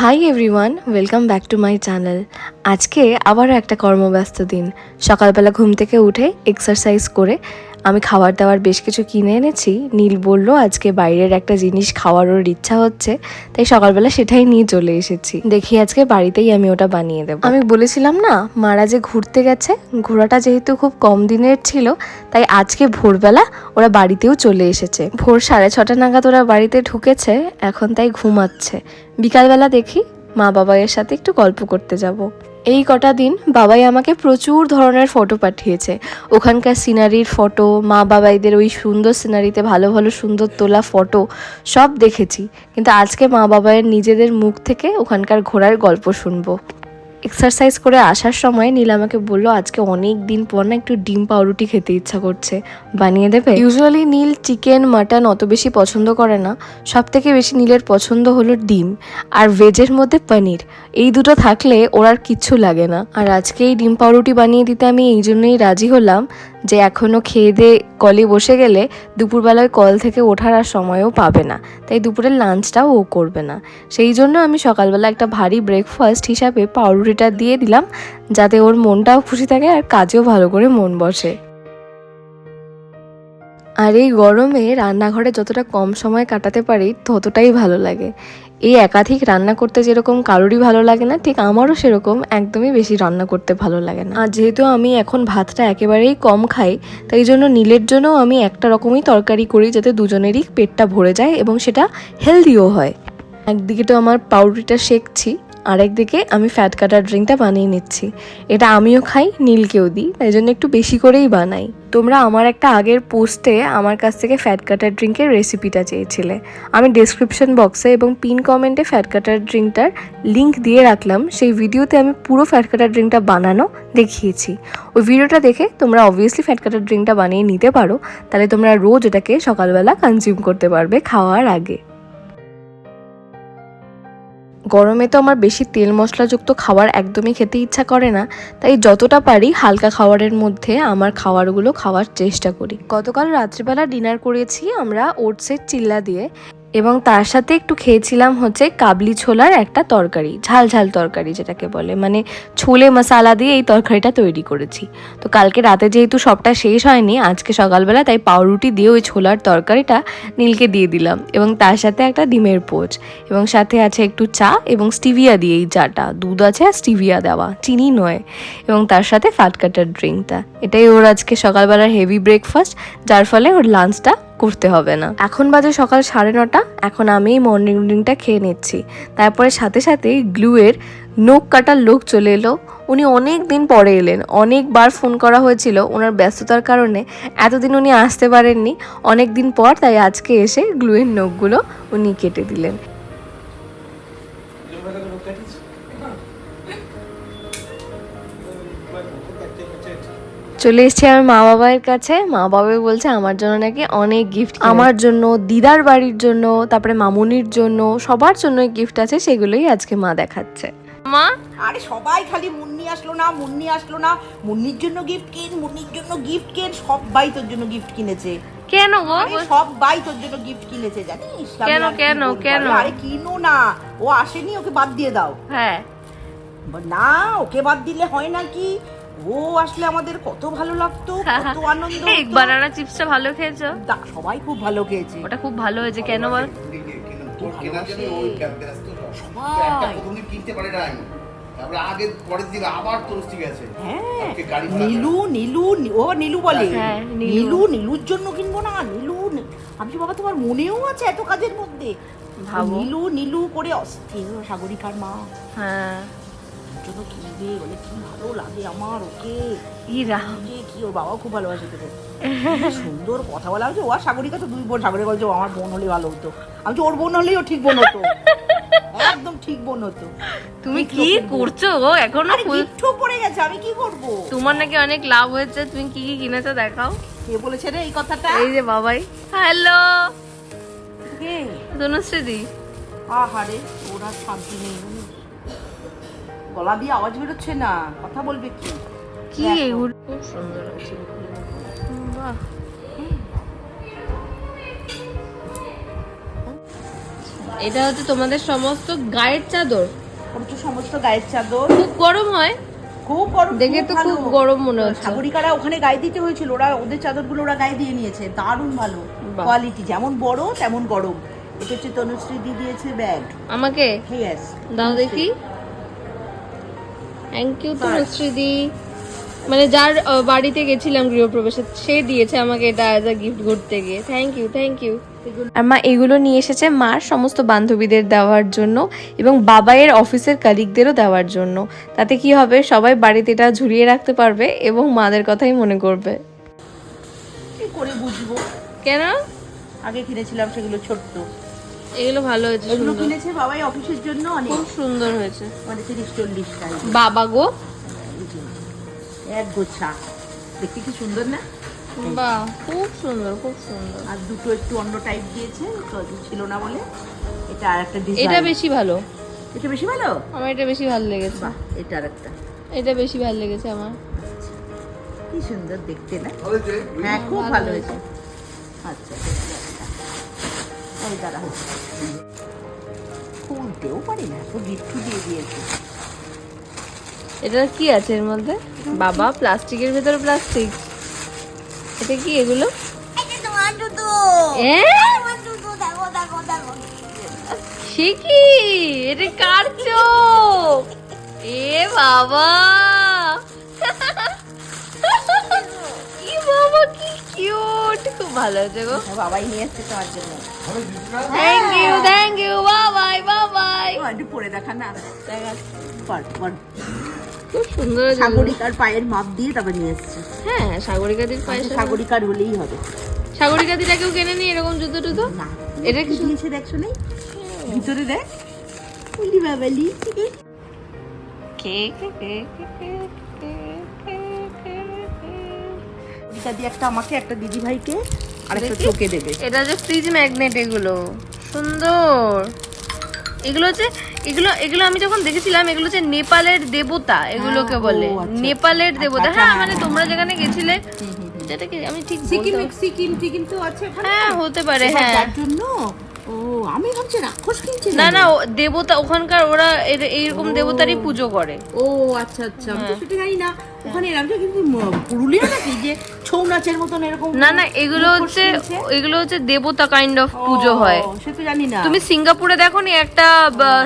Hi everyone welcome back to my channel আজকে আবারও একটা কর্মব্যস্ত দিন। সকালবেলা ঘুম থেকে উঠে এক্সারসাইজ করে আমি খাবার দাবার বেশ কিছু কিনে এনেছি। নীল বলল, আজকে বাইরের একটা জিনিস খাওয়ার ওর ইচ্ছা হচ্ছে, তাই সকালবেলা সেটাই নিয়ে চলে এসেছি। দেখি আজকে বাড়িতেই আমি ওটা বানিয়ে দেবো। আমি বলেছিলাম, না, মারা যে ঘুরতে গেছে, ঘোরাটা যেহেতু খুব কম দিনের ছিল, তাই আজকে ভোরবেলা ওরা বাড়িতেও চলে এসেছে। ভোর সাড়ে ছটা নাগাদ ওরা বাড়িতে ঢুকেছে, এখন তাই ঘুমাচ্ছে। বিকালবেলা দেখি মা বাবা এর সাথে একটু গল্প করতে যাব। এই কটা দিন বাবাই আমাকে প্রচুর ধরনের ফটো পাঠিয়েছে। ওখানকার সিনারির ফটো মা বাবাইদের ওই সুন্দর সিনারিতে ভালো ভালো সুন্দর তোলা ফটো সব দেখেছি। কিন্তু আজকে মা বাবাইয়ের নিজেদের মুখ থেকে ওখানকার ঘোরার গল্প শুনব। এক্সারসাইজ করে আসার সময় নীল আমাকে বলল, আজকে অনেক দিন পর না একটু ডিম পাউরুটি খেতে ইচ্ছা করছে। বানিয়ে দেবে? ইউজুয়ালি নীল চিকেন মাটন অত বেশি পছন্দ করে না। সব থেকে বেশি নীলের পছন্দ হলো ডিম আর ভেজের মধ্যে পনির। এই দুটো থাকলে ওর আর কিচ্ছু লাগে না। আর আজকে এই ডিম পাউরুটি বানিয়ে দিতে আমি এই জন্যই রাজি হলাম যে এখনও খেয়ে দিয়ে কলে বসে গেলে দুপুরবেলায় কল থেকে ওঠার আর সময়ও পাবে না। তাই দুপুরের লাঞ্চটাও ও করবে না। সেই জন্য আমি সকালবেলা একটা ভারী ব্রেকফাস্ট হিসাবে পাউরুটিটা দিয়ে দিলাম যাতে ওর মনটাও খুশি থাকে আর কাজেও ভালো করে মন বসে। আর এই গরমে রান্নাঘরে যতটা কম সময় কাটাতে পারি ততটাই ভালো লাগে। এই একাধিক রান্না করতে যেরকম কারোরই ভালো লাগে না, ঠিক আমারও সেরকম একদমই বেশি রান্না করতে ভালো লাগে না। আর যেহেতু আমি এখন ভাতটা একেবারেই কম খাই, তাই জন্য নীলের জন্যও আমি একটা রকমই তরকারি করি যাতে দুজনেরই পেটটা ভরে যায় এবং সেটা হেলদিও হয়। একদিকে তো আমার পাউরুটিটা শেখছি আরেকদিকে আমি ফ্যাট কাটার ড্রিঙ্কটা বানিয়ে নিচ্ছি। এটা আমিও খাই, নীলকেও দিই তাই জন্য একটু বেশি করেই বানাই। তোমরা আমার একটা আগের পোস্টে আমার কাছ থেকে ফ্যাট কাটার ড্রিঙ্কের রেসিপিটা চেয়েছিলে। আমি ডেসক্রিপশন বক্সে এবং পিন কমেন্টে ফ্যাট কাটার ড্রিঙ্কটার লিঙ্ক দিয়ে রাখলাম। সেই ভিডিওতে আমি পুরো ফ্যাট কাটার ড্রিঙ্কটা বানানো দেখিয়েছি। ওই ভিডিওটা দেখে তোমরা অবভিয়াসলি ফ্যাট কাটার ড্রিঙ্কটা বানিয়ে নিতে পারো। তাহলে তোমরা রোজ এটাকে সকালবেলা কনজিউম করতে পারবে খাওয়ার আগে। গরমে তো আমার বেশি তেল মশলাযুক্ত খাবার একদমই খেতে ইচ্ছা করে না, তাই যতটা পারি হালকা খাবারের মধ্যে আমার খাবারগুলো খাওয়ার চেষ্টা করি। গতকাল রাত্রিবেলা ডিনার করেছি আমরা ওটসের চিল্লা দিয়ে। এবং তার সাথে একটু খেয়েছিলাম হচ্ছে কাবলি ছোলার একটা তরকারি, ঝাল ঝাল তরকারি যেটাকে বলে। মানে ছোলে মশালা দিয়ে এই তরকারিটা তৈরি করেছি। তো কালকে রাতে যেহেতু সবটা শেষ হয়নি, আজকে সকালবেলা তাই পাউরুটি দিয়ে ওই ছোলার তরকারিটা নীলকে দিয়ে দিলাম এবং তার সাথে একটা ডিমের পোচ এবং সাথে আছে একটু চা এবং স্টিভিয়া দিয়ে এই চাটা। দুধ আছে আর স্টিভিয়া দেওয়া, চিনি নয় এবং তার সাথে ফাটকাটার ড্রিঙ্কটা। এটাই ওর আজকে সকালবেলার হেভি ব্রেকফাস্ট যার ফলে ওর লাঞ্চটা করতে হবে না। এখন বাজে সকাল সাড়ে নটা, এখন আমি মর্নিং ড্রিঙ্কটা খেয়ে নিচ্ছি। তারপরে সাথে সাথে গ্লুয়ের নোখ কাটার লোক চলে এলো। উনি অনেক দিন পরে এলেন। অনেকবার ফোন করা হয়েছিল ওনার ব্যস্ততার কারণে। এতদিন উনি আসতে পারেননি। অনেক দিন পর তাই আজকে এসে গ্লুয়ের নখগুলো উনি কেটে দিলেন। চলে এসেছি আমার মা বাবার কাছে। মা বাবা বলছে আমার জন্য নাকি অনেক গিফট আমার জন্য দিদার বাড়ির জন্য তারপরে মামুনির জন্য সবার জন্য গিফট আছে সেগুলোই আজকে মা দেখাচ্ছে। মা? আরে সবাই খালি মুন্নি আসলো না মুন্নি আসলো না। মুন্নির জন্য গিফট কিন মুন্নির জন্য গিফট কিন সবাই তোর জন্য গিফট কিনেছে। কেন গো? সবাই তোর জন্য গিফট কিনেছে জানিস? কেন, কেন, কেন? আরে কিনো না ও আসেনি ওকে বাদ দিয়ে দাও। হ্যাঁ। না ওকে বাদ দিলে হয় না কি? ও আসলে আমাদের কত ভালো লাগতো কত আনন্দ এই বানানা চিপসটা ভালো খেয়েছো? সবাই খুব ভালো খেয়েছে। ওটা খুব ভালো হয়েছে কেন বল। সবাই। কিনতে পারে তারপরে আগে পরের দিন আবার হ্যাঁ। আজকে গাড়ি ভাড়া নীলু নীলু ও নীলু বলে। হ্যাঁ, নীলু। নীলু নীলুর জন্য কিনবো না? নীলু আমি বাবা তোমার মনেও আছে এত কাজের মধ্যে? নীলু নীলু করে অস্থির সাগরিকার মা। হ্যাঁ। জন্য কিনবে বলে কি ভালো লাগে আমার ওকে। ইরা। কি ওর বাবাও খুব ভালোবাসে তোকে। সুন্দর কথা বলা। হচ্ছে ও আর সাগরিকা তো দুই বোন। সাগরিকা বলছে ও আমার বোন হলে ভালো হতো। আমি ওর বোন হলেই ও ঠিক বোন হতো। একদম ঠিক বোন হতো। তুমি কি করছ গো? এখনও আরে গিফটও পড়ে গেছে আমি কি করব? তোমার নাকি অনেক লাভ হয়েছে। তুমি কি কি কিনেছো দেখাও। কে বলেছে রে এই কথাটা? এই যে বাবাই। হ্যালো। কে? তনুশ্রী আহারে ওরা শান্তি নেই। গলা দিয়ে আওয়াজ বেরোচ্ছে না কথা বলবে কি? কি এগুলো খুব সুন্দর আছে বাহ। এটা হচ্ছে তোমাদের সমস্ত গায়ের চাদর। তো সমস্ত গায়ের চাদর। খুব গরম হয়। খুব গরম দেখে তো খুব গরম মনে হচ্ছে। সাগরিকারা ওখানে গায়ে দিতে হয়েছিল ওরা ওদের চাদরগুলো ওরা গায়ে দিয়ে নিয়েছে। দারুণ ভালো কোয়ালিটি যেমন বড় তেমন গরম। এটা হচ্ছে তনুশ্রী দি দিয়েছে ব্যাগ আমাকে? ইয়েস দাও দেখি। থ্যাংক ইউ তো শ্রীদি মানে যার বাড়িতে গেছিলাম গৃহপ্রবেশে সে দিয়েছে আমাকে এটা অ্যাজ আ গিফট ঘুরতে গিয়ে। থ্যাংক ইউ থ্যাংক ইউ আর মা এগুলো নিয়ে এসেছে মার সমস্ত বান্ধবীদের দেওয়ার জন্য এবং বাবাইয়ের অফিসের কালিকদেরও দেওয়ার জন্য। তাতে কি হবে? সবাই বাড়িতে এটা ঝুলিয়ে রাখতে পারবে এবং মাদের কথাই মনে করবে। কি করে বুঝব? কেন? আগে কিনেছিলাম সেগুলো ছোট্ট। এগুলো ভালো হয়েছে এগুলো কিনেছে বাবাই অফিসের জন্য অনেক। খুব সুন্দর হয়েছে। মানে তিরিশ চল্লিশ টাই বাবা গো। এক গোছা দেখতে কি সুন্দর না? বাহ খুব সুন্দর খুব সুন্দর। আর দুটো একটু অন্য টাইপ দিয়েছে ছিল না বলে। এটা আর একটা ডিজাইন এটা বেশি ভালো। এটা বেশি ভালো? আমার এটা বেশি ভালো লেগেছে। বাহ এটা আর একটা। এটা বেশি ভালো লেগেছে আমার। কি সুন্দর দেখতে না? হ্যাঁ খুব ভালো। হয়েছে। আচ্ছা খুলতেও পারি না তো গিফট দিয়ে দিয়েছে। এটা কি আছে এর মধ্যে? বাবা প্লাস্টিকের ভেতরে প্লাস্টিক। এটা কি এগুলো? এ? সে কি? এটা কার চোখ? এ বাবা! খুব ভালো হয়েছে গো। হ্যাঁ, বাবাই নিয়ে এসছে তোমার জন্য? থ্যাংক ইউ থ্যাংক ইউ বাবাই বাবাই। একটু পরে দেখা না। পর, পর। খুব সুন্দর সাগরিকার পায়ের মাপ দিয়ে তারপর নিয়ে এসছে। হ্যাঁ সাগরিকাদির পায়ের সাগরিকার হলেই হবে। সাগরিকাদিটা কেউ কেনে নি এরকম জুতো টুতো? এটা কি কি দিয়েছে দেখছ নেই? ভিতরে দেখ। উলি বাবালি। এটা দিয়ে একটা আমাকে একটা দিদি ভাইকে আর একটা। তোকে দেবে। এটা যে ফ্রিজ ম্যাগনেট এগুলো। সুন্দর। এগুলো হচ্ছে এগুলো এগুলো আমি যখন দেখেছিলাম এগুলো হচ্ছে নেপালের দেবতা এগুলোকে হ্যাঁ, বলে। আচ্ছা। নেপালের আচ্ছা, দেবতা। আচ্ছা, হ্যাঁ হ্যাঁ, মানে হ্যাঁ, তোমরা। যেখানে গেছিলে হুম, হুম। আমি ঠিক সিকিম বলতে- সিকিম তো আছে হ্যাঁ হতে পারে হ্যাঁ। যার জন্য ও আমি ভাবছি রাক্ষস কিনছে না না দেবতা ওখানকার ওরা এইরকম দেবতারই পুজো করে। ও আচ্ছা আচ্ছা আমি তো সেটা জানি না। ওখানে এরকম কিন্তু পুরুলিয়া নাকি? যে ছৌ নাচের মতন এরকম না না এগুলো হচ্ছে এগুলো হচ্ছে দেবতা কাইন্ড অফ পুজো হয়। সে তো জানি না। তুমি সিঙ্গাপুরে দেখো নি একটা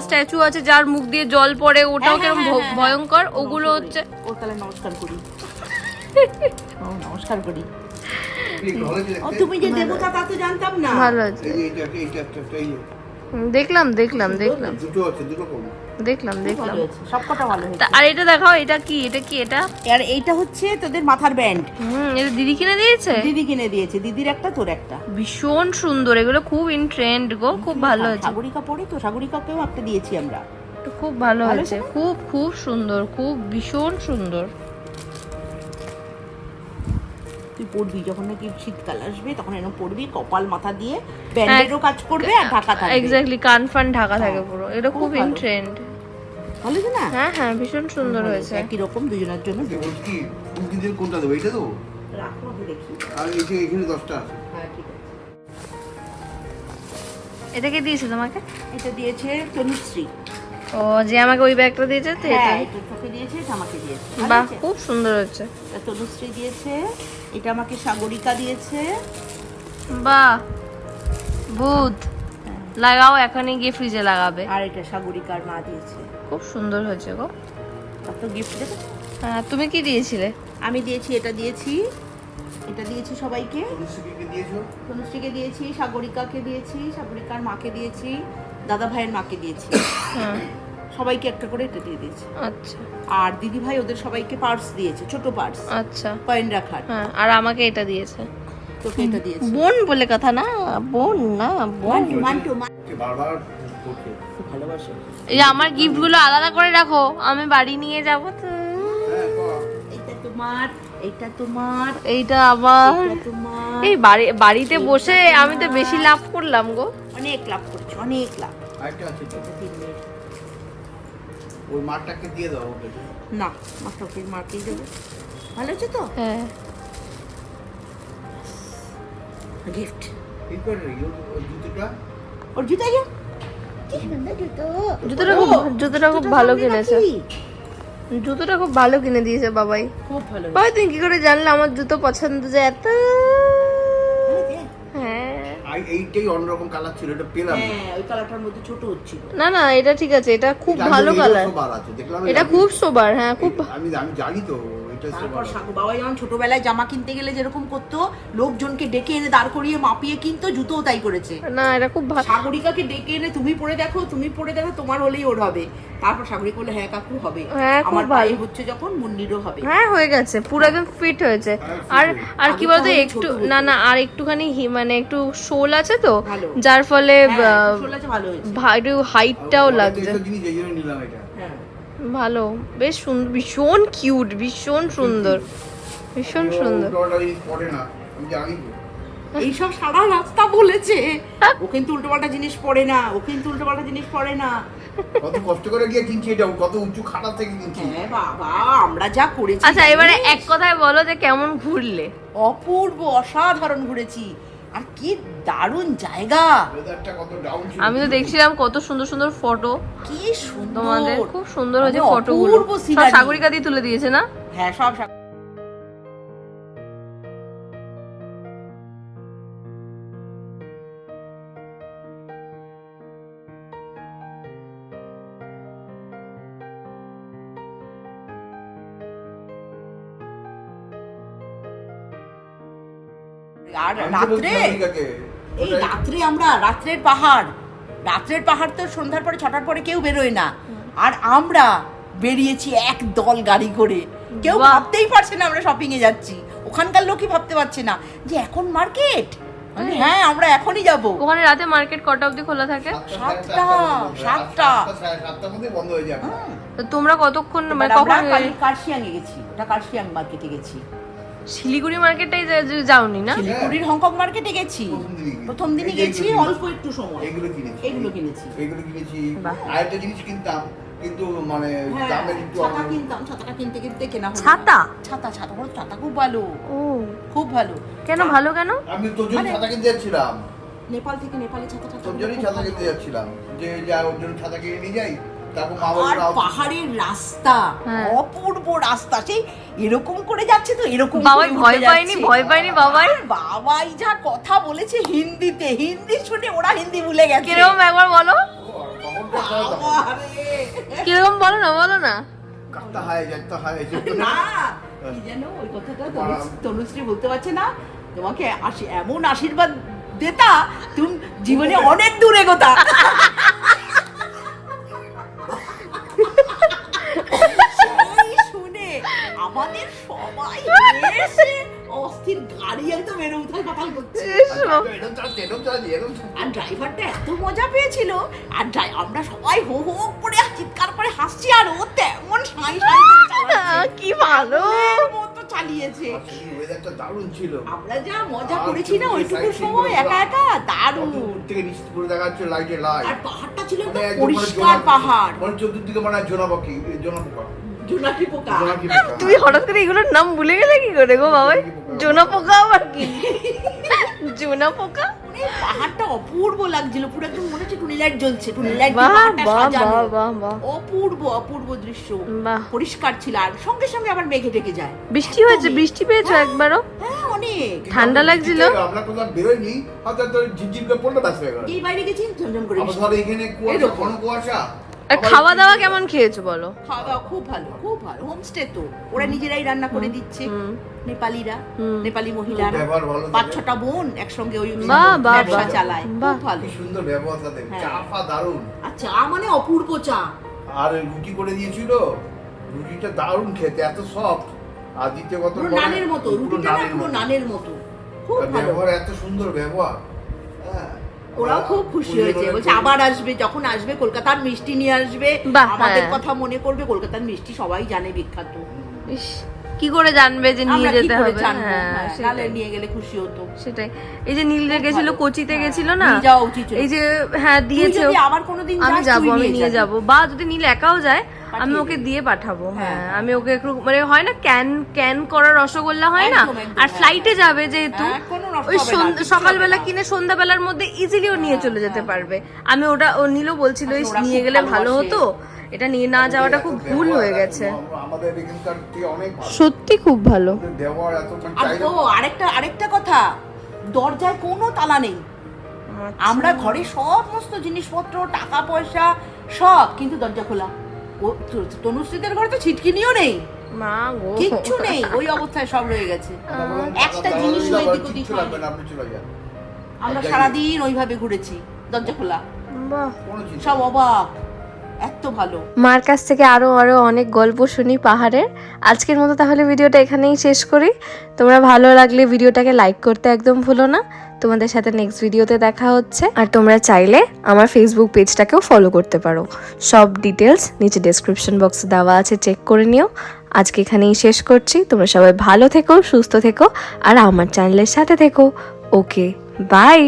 স্ট্যাচু আছে যার মুখ দিয়ে জল পড়ে ওটাও কেমন হ্যাঁ, ভ- হ্যাঁ, ভয়ঙ্কর। ওগুলো হচ্ছে ও তাহলে নমস্কার করি। নমস্কার করি? তুমি যে দেবতা তা তো জানতাম না। ভালো আছে। দেখলাম দেখলাম দেখলাম। দুটো আছে দুটো কম। দেখলাম দেখলাম। হয়েছে সব কটা ভালো হয়েছে। আর এটা দেখাও এটা কি এটা কি এটা? আর এইটা হচ্ছে তোদের মাথার ব্যান্ড। হুম এটা দিদি কিনে দিয়েছে? দিদি কিনে দিয়েছে দিদির একটা তোর একটা। ভীষণ সুন্দর এগুলো খুব ইন ট্রেন্ড গো খুব ভালো হয়েছে। সাগরিকা পড়ে তো সাগরিকাকেও একটা দিয়েছি আমরা। খুব ভালো হয়েছে খুব খুব সুন্দর খুব ভীষণ সুন্দর। পড়বি যখন নাকি শীতকাল আসবে তখন এরকম পড়বি কপাল মাথা দিয়ে ব্যান্ডেরও কাজ করবে আর ঢাকা থাকবে। এক্স্যাক্টলি কান ফান ঢাকা থাকে হ্যাঁ, পুরো। এটা খুব ইন ট্রেন্ড ভালো যে না? হ্যাঁ হ্যাঁ ভীষণ সুন্দর হয়েছে। একই রকম দুজনের জন্য কি? উল্টি দিয়ে কোনটা দেবো? এইটা দেবো রাখো দেখি। আর এই যে এখানে দশটা আছে। হ্যাঁ ঠিক আছে। এটা কে দিয়েছে তোমাকে? এটা দিয়েছে তনুশ্রী। ও যে আমাকে ওই ব্যাগটা দিয়েছে তো এটা হ্যাঁ এটা? তোকে দিয়েছে আমাকে দিয়েছে। বাহ খুব সুন্দর হচ্ছে এটা তনুশ্রী দিয়েছে এটা আমাকে সাগরিকা দিয়েছে। বাহ বুধ। লাগাও এখনই গিয়ে ফ্রিজে লাগাবে। আর এটা সাগরিকার মা দিয়েছে। খুব সুন্দর হয়েছে গো। কত গিফট দেবে? হ্যাঁ তুমি কি দিয়েছিলে? আমি দিয়েছি এটা দিয়েছি। এটা দিয়েছি সবাইকে। তনুশ্রীকে দিয়েছি? সাগরিকাকে দিয়েছি সাগরিকার মাকে দিয়েছি দাদা ভাইয়ের মাকে দিয়েছি। হ্যাঁ। সবাইকে একটা করে এটা দিয়ে দিয়েছে। আচ্ছা। আর দিদি ভাই ওদের সবাইকে পার্স দিয়েছে ছোট পার্স আচ্ছা। কয়েন রাখার। হ্যাঁ আর আমাকে এটা দিয়েছে। তোকে এটা দিয়েছে। বোন বলে কথা না বোন না বোন। মান্টু মান্টু বারবার এই যে আমার গিফটগুলো আলাদা করে রাখো আমি বাড়ি নিয়ে যাব তো। হ্যাঁ তোমার এইটা তোমার এইটা আবার এই বাড়ি বাড়িতে বসে আমি তো বেশি লাভ করলাম গো। অনেক লাভ করেছ অনেক লাভ। আরেকটা আছে। ওই মাঠটাকে দিয়ে দাও ওকে না ওকে দেবো। ভালো হচ্ছে তো? হ্যাঁ। গিফট এই করে জুতোটা? ওর জুতা গিয়ে জুতো। জুতোটা খুব জুতোটা খুব ভালো কিনেছে। জুতোটা খুব ভালো কিনে দিয়েছে বাবাই। খুব ভালো। বাবা তুমি কি করে জানলে? আমার জুতো পছন্দ যে এত এইটাই অন্যরকম কালার ছিল এটা পেলাম হ্যাঁ ওই কালারটার মধ্যে ছোট হচ্ছিল। না না এটা ঠিক আছে এটা খুব ভালো কালার দেখলাম এটা খুব সোবার হ্যাঁ খুব আমি আমি জানি তো তারপর বাবা যেমন ছোটবেলায় জামা কিনতে গেলে যেরকম করতো লোকজনকে ডেকে এনে দাঁড় করিয়ে মাপিয়ে কিনতো জুতোও তাই করেছে। না এটা খুব ভালো সাগরিকাকে ডেকে এনে তুমি পরে দেখো তুমি পরে দেখো তোমার হলেই ওর হবে। তারপর সাগরিকা বলে হ্যাঁ কাকু হবে। হ্যাঁ, খুব আমার ভালো। হচ্ছে যখন মুন্নিরও হবে। হ্যাঁ হয়ে গেছে পুরো একদম ফিট হয়েছে। হ্যাঁ, আর আর কি বলতো একটু না না আর একটুখানি মানে একটু শোল আছে তো যার ফলে হ্যাঁ, ভালো একটু হাইটটাও লাগছে। জিনিস এই জন্য নিলাম এটা। ভালো। বেশ সুন্দর ভীষণ কিউট ভীষণ সুন্দর। ভীষণ সুন্দর। উল্টোপাল্টা জিনিস পড়ে না আমি জানি তো। এইসব সারা রাস্তা বলেছে। ও কিন্তু উল্টোপাল্টা জিনিস পড়ে না ও কিন্তু উল্টোপাল্টা জিনিস পড়ে না। কত কষ্ট করে গিয়ে কিনছি এটা কত উঁচু খাটা থেকে কিনছি। হ্যাঁ বাবা আমরা যা করেছি আচ্ছা এবারে এক কথায় বলো যে কেমন ঘুরলে? অপূর্ব অসাধারণ ঘুরেছি। আর কি দারুণ জায়গা। ওয়েদারটা কত ডাউন ছিল। আমি তো দেখছিলাম কত সুন্দর সুন্দর ফটো কি সুন্দর। তোমাদের খুব সুন্দর হয়েছে ফটোগুলো সাগরিকা দিয়ে তুলে দিয়েছে না? হ্যাঁ সব আর রাত্রে এই রাত্রে আমরা রাত্রের পাহাড়। রাত্রের পাহাড় তো সন্ধ্যার পরে ছটার পরে কেউ বেরোয় না। আর আমরা বেরিয়েছি এক দল গাড়ি করে। কেউ ভাবতেই পারছে না আমরা শপিং এ যাচ্ছি। ওখানকার লোকই ভাবতে পারছে না যে এখন মার্কেট হ্যাঁ আমরা এখনই যাব। ওখানে রাতে মার্কেট কটা অবধি খোলা থাকে? সাতটা, সাতটা, সাতটার মধ্যে। বন্ধ হয়ে যাবে তো তোমরা কতক্ষণ মানে কখন কার্শিয়াং গেছি। ওটা কার্শিয়াং মার্কেটে গেছি। শিলিগুড়ি মার্কেটটাই যাওনি না? শিলিগুড়ির হংকং মার্কেটে গেছি। প্রথম দিনই গেছি। অল্প একটু সময়। এগুলো কিনেছি। এগুলো কিনেছি। এগুলো কিনেছি। বাহ। আর একটা জিনিস কিনতাম কিন্তু মানে হ্যাঁ, দামের একটু ছাতা কিনতাম ছাতাটা কিনতে কিনতে কেনা হলো না। ছাতা? ছাতা ছাতা বড় ছাতা খুব ভালো। ও। খুব ভালো। কেন ভালো কেন? আমি তোর জন্য ছাতা কিনতে যাচ্ছিলাম। নেপাল থেকে নেপালে ছাতা ছাতা তোর জন্যই ছাতা কিনতে যাচ্ছিলাম। যে যা ওর জন্য ছাতা কিনে নিয়ে যাই তারপর মা বাবা পাহাড়ের রাস্তা। হ্যাঁ। অপূর্ব রাস্তা সেই এরকম করে যাচ্ছে তো এরকম বাবাই ভয় পায়নি ভয় পায়নি বাবাই? বাবাই যা কথা বলেছে হিন্দিতে হিন্দি শুনে ওরা হিন্দি ভুলে গেছে। কীরকম একবার বলো। কীরকম বলো না বলো না। কাটতে যাইতে না কি যেন ওই কথাটা তনুশ্রী বলতে পারছে না তোমাকে আশি- এমন আশীর্বাদ দেতা তুমি জীবনে। অনেক দূরে গোতা। অস্থির গাড়ি একদম এর উথাল পাতাল করছে। আর ড্রাইভারটা এত মজা পেয়েছিল আর ড্রাই- আমরা সবাই হো হো করে চিৎকার করে হাসছি আর ও তেমন সাই সাই কি ভালো। চালিয়েছে। দারুণ ছিল। আমরা যা মজা করেছি না ওইটুকু সময় একা একা দারুণ। থেকে নিচ করে দেখা যাচ্ছে লাইটে লাইট আর পাহাড়টা ছিল মানে মানে পরিষ্কার পাহাড়। মানে চতুর্দিকে মানে জোনা জোনাপোকা পোকা। জোনাকি পোকা। তুমি হঠাৎ করে এগুলোর নাম ভুলে গেলে কি করে গো বাবাই? জোনা পোকা। আবার কি? জোনা পোকা পাহাড়টা অপূর্ব লাগছিল পুরো একদম মনে হচ্ছে টুনি লাইট জ্বলছে টুনি লাইট অপূর্ব অপূর্ব দৃশ্য। পরিষ্কার ছিল আর সঙ্গে সঙ্গে আবার মেঘে ঢেকে যায়। বৃষ্টি হয়েছে বৃষ্টি পেয়েছ একবারও? হ্যাঁ অনেক। ঠান্ডা লাগছিল? আমরা কোথাও করে পড়ল ব্যাস হয়ে গেল এই বাইরে গেছি ঝমঝম করে ধর এখানে কুয়াশা ঘন কুয়াশা। আর খাওয়া দাওয়া কেমন খেয়েছো বলো? খাওয়া দাওয়া খুব ভালো খুব ভালো। হোমস্টে তো। ওরা নিজেরাই রান্না করে দিচ্ছে। নেপালিরা নেপালি মহিলারা। পাঁচ ছটা বোন একসঙ্গে ওই ব্যবসা চালায়। বাহ। খুব ভালো সুন্দর ব্যবহার তাদের হ্যাঁ। চা ফা দারুণ। আর চা মানে অপূর্ব চা। আর রুটি করে দিয়েছিল। রুটিটা দারুণ খেতে এত সফট আর দ্বিতীয় কথা নানের মতো। রুটিটা নানের পুরো মতো। নানের মতো। খুব ভালো। ব্যবহার এত সুন্দর ব্যবহার। ওরাও খুব খুশি হয়েছে। বলছে আবার আসবে যখন আসবে কলকাতার মিষ্টি নিয়ে আসবে। আমাদের হ্যাঁ। কথা মনে করবে কলকাতার মিষ্টি সবাই জানে বিখ্যাত। ইস কি করে জানবে যে নিয়ে যেতে হবে? জানব? হ্যাঁ হ্যাঁ, সেটাই। নিয়ে গেলে খুশি হতো। সেটাই। এই যে নীল গেছিল কোচিতে গেছিল না? যাওয়া উচিত এই যে হ্যাঁ দিয়েছে আবার কোনোদিন আমি যাব আমি নিয়ে যাবি। যাব। বা যদি নীল একাও যায় আমি ওকে দিয়ে পাঠাবো হ্যাঁ। হ্যাঁ। আমি ওকে একটু মানে হয় না ক্যান ক্যান করা রসগোল্লা হয় না? আর হ্যাঁ, ফ্লাইটে যাবে যেহেতু হ্যাঁ, কোনো নষ্ট ওই সন্ধ্যা- সকালবেলা কিনে সন্ধ্যাবেলার মধ্যে ইজিলিও নিয়ে চলে যেতে পারবে। আমি ওটা ও নিলো বলছিল "ইস, নিয়ে গেলে ভালো হতো। এটা নিয়ে না যাওয়াটা খুব ভুল হয়ে গেছে। সত্যি খুব ভালো। ও আরেকটা আরেকটা কথা দরজায় কোনো তালা নেই। আচ্ছা। আমরা ঘরে সমস্ত জিনিসপত্র টাকা পয়সা সব কিন্তু দরজা খোলা। ও তনুশ্রীদের ঘরে তো ছিটকিনিও নেই। মা গো। কিচ্ছু নেই ওই অবস্থায় সব রয়ে গেছে। আমরা একটা ওদিক যান। আমরা সারাদিন ওইভাবে ঘুরেছি দরজা খোলা। বাহ। সব অবাক এত ভালো। মার কাছ থেকে আরও আরও অনেক গল্প শুনি পাহাড়ের। আজকের মতো তাহলে ভিডিওটা এখানেই শেষ করি। তোমরা ভালো লাগলে ভিডিওটাকে লাইক করতে একদম ভুলো না। তোমাদের সাথে নেক্সট ভিডিওতে দেখা হচ্ছে। আর তোমরা চাইলে আমার ফেসবুক পেজটাকেও ফলো করতে পারো। সব ডিটেলস নিচে ডেসক্রিপশন বক্সে দেওয়া আছে চেক করে নিও। আজকে এখানেই শেষ করছি। তোমরা সবাই ভালো থেকো, সুস্থ থেকো, আর আমার চ্যানেলের সাথে থেকো। Okay bye